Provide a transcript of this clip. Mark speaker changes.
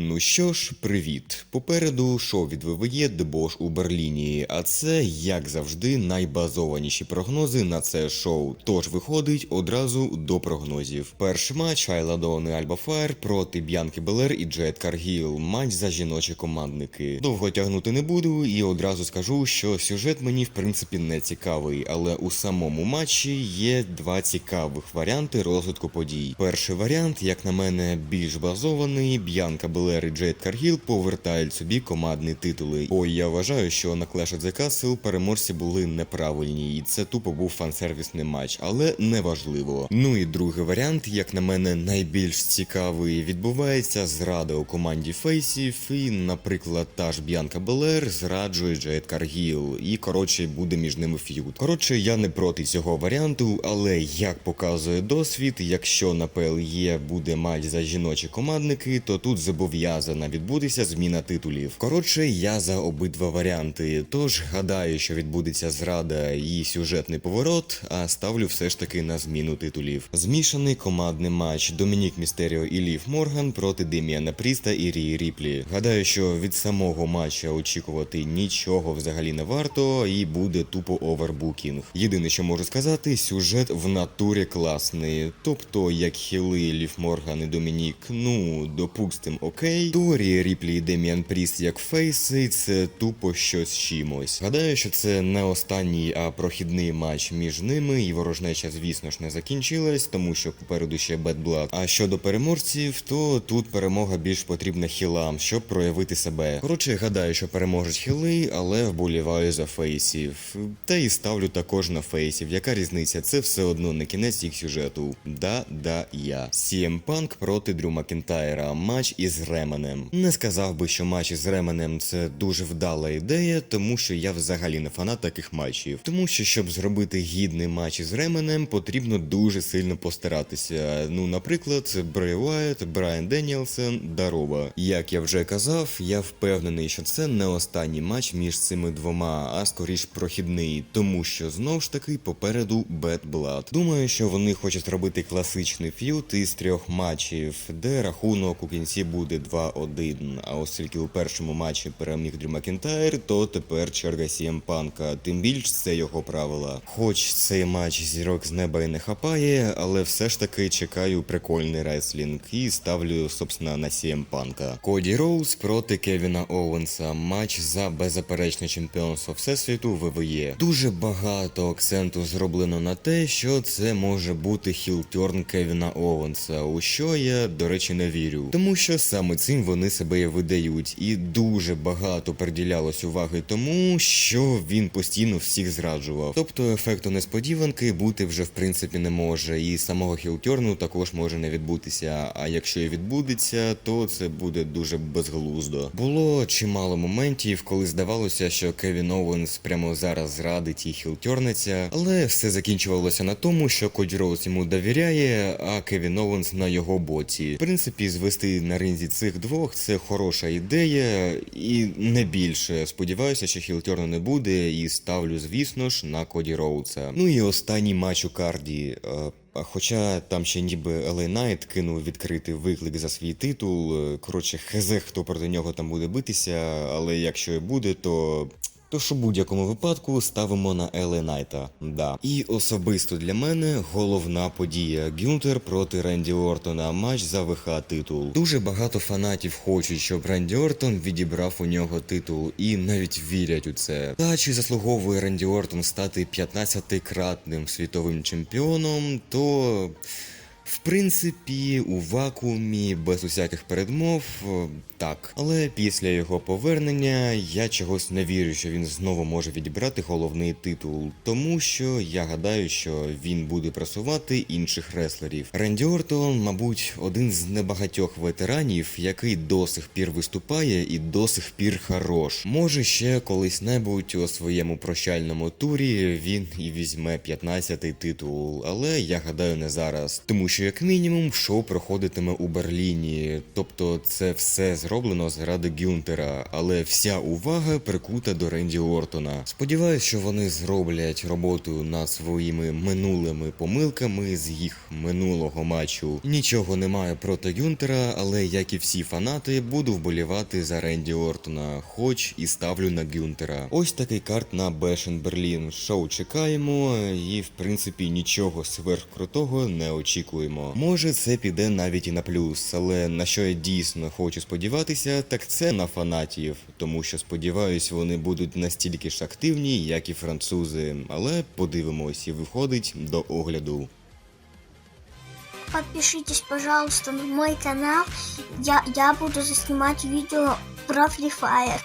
Speaker 1: Ну що ж, привіт. Попереду шоу від ВВЄ Дебош у Берліні, а це, як завжди, найбазованіші прогнози на це шоу. Тож виходить одразу до прогнозів. Перший матч Айла Дон і Альба Фаєр проти Б'янки Белер і Джет Каргіл. Матч за жіночі командники. Довго тягнути не буду і одразу скажу, що сюжет мені в принципі не цікавий, але у самому матчі є два цікавих варіанти розвитку подій. Перший варіант, як на мене, більш базований. Б'янка Белер і Джейд Каргіл повертають собі командні титули. Бо я вважаю, що на Clash of the Castle переможці були неправильні, і це тупо був фансервісний матч, але неважливо. Ну і другий варіант, як на мене, найбільш цікавий, відбувається зрада у команді Фейсів, і, наприклад, та ж Б'янка Белер зраджує Джейд Каргіл, і коротше буде між ними ф'юд. Коротше, я не проти цього варіанту, але як показує досвід, якщо на PLE буде матч за жіночі командники, то тут зобов'язана відбутися зміна титулів. Коротше, я за обидва варіанти. Тож гадаю, що відбудеться зрада і сюжетний поворот, а ставлю все ж таки на зміну титулів. Змішаний командний матч Домінік Містеріо і Лів Морган проти Деміана Пріста і Рії Ріплі. Гадаю, що від самого матча очікувати нічого взагалі не варто, і буде тупо овербукінг. Єдине, що можу сказати, сюжет в натурі класний. Тобто, як хіли Лів Морган і Домінік, ну допустим, окей, то Рія Ріплі і Деміан Пріст як фейси, це тупо щось чимось. Гадаю, що це не останній, а прохідний матч між ними, і ворожнеча, звісно ж, не закінчилась, тому що попереду ще Bad Blood. А щодо переможців, то тут перемога більш потрібна хілам, щоб проявити себе. Коротше, гадаю, що переможуть хіли, але вболіваю за фейсів. Та і ставлю також на фейсів. Яка різниця? Це все одно не кінець їх сюжету. Да, да, я. CM Punk проти Дрю Макінтайра. Матч із Ременем. Не сказав би, що матч із Ременем це дуже вдала ідея, тому що я взагалі не фанат таких матчів. Тому що, щоб зробити гідний матч із Ременем, потрібно дуже сильно постаратися. Ну, наприклад, Брей Уайт, Брайан Деніелсен, Дарова. Як я вже казав, я впевнений, що це не останній матч між цими двома, а скоріш прохідний, тому що знов ж таки попереду Bad Blood. Думаю, що вони хочуть зробити класичний ф'ют із трьох матчів, де рахунок у кінці буде 2-1. А оскільки у першому матчі переміг Дрю Макінтайр, то тепер черга CM Панка. Тим більш це його правила. Хоч цей матч зірок з неба і не хапає, але все ж таки чекаю прикольний реслінг і ставлю, собственно, на CM Панка. Коді Роуз проти Кевіна Оуенса. Матч за беззаперечне чемпіонство Всесвіту ВВЄ. Дуже багато акценту зроблено на те, що це може бути хілтерн Кевіна Оуенса, у що я, до речі, не вірю. Тому що саме цим вони себе і видають, і дуже багато приділялось уваги тому, що він постійно всіх зраджував. Тобто ефекту несподіванки бути вже в принципі не може, і самого хілтерну також може не відбутися. А якщо і відбудеться, то це буде дуже безглуздо. Було чимало моментів, коли здавалося, що Кевін Оуенс прямо зараз зрадить і хілтернеться, але все закінчувалося на тому, що Коді Роуз йому довіряє, а Кевін Оуенс на його боці. В принципі, звести на ринзі цих двох це хороша ідея, і не більше. Сподіваюся, що хілтерну не буде, і ставлю, звісно ж, на Коді Роудса. Ну і останній матч у карді. е, Хоча там ще ніби Елей Найт кинув відкритий виклик за свій титул. Е, Коротше, хезе, хто проти нього там буде битися, але якщо і буде, то. Тож у будь-якому випадку ставимо на Еле Найта. Да. І особисто для мене головна подія Гюнтер проти Ренді Ортона. Матч за ВХ титул. Дуже багато фанатів хочуть, щоб Ренді Ортон відібрав у нього титул, і навіть вірять у це. Та чи заслуговує Ренді Ортон стати 15-кратним світовим чемпіоном, то. В принципі, у вакуумі без усяких передмов так. Але після його повернення я чогось не вірю, що він знову може відібрати головний титул, тому що я гадаю, що він буде просувати інших реслерів. Ренді Ортон, мабуть, один з небагатьох ветеранів, який до сих пір виступає і до сих пір хорош. Може ще колись-небудь у своєму прощальному турі він і візьме 15-й титул, але я гадаю не зараз, тому що як мінімум шоу проходитиме у Берліні, тобто це все зроблено заради Гюнтера, але вся увага прикута до Ренді Ортона. Сподіваюсь, що вони зроблять роботу над своїми минулими помилками з їх минулого матчу. Нічого немає проти Гюнтера, але як і всі фанати, буду вболівати за Ренді Ортона, хоч і ставлю на Гюнтера. Ось такий карт на Бешен Берлін. Шоу чекаємо, і в принципі нічого сверхкрутого не очікуємо. Може, це піде навіть і на плюс, але на що я дійсно хочу сподіватися, так це на фанатів, тому що сподіваюсь, вони будуть настільки ж активні, як і французи. Але подивимось, і виходить до огляду.
Speaker 2: Подпишитесь, пожалуйста, на мой канал. Я, я буду заснимать видео про Free Fire.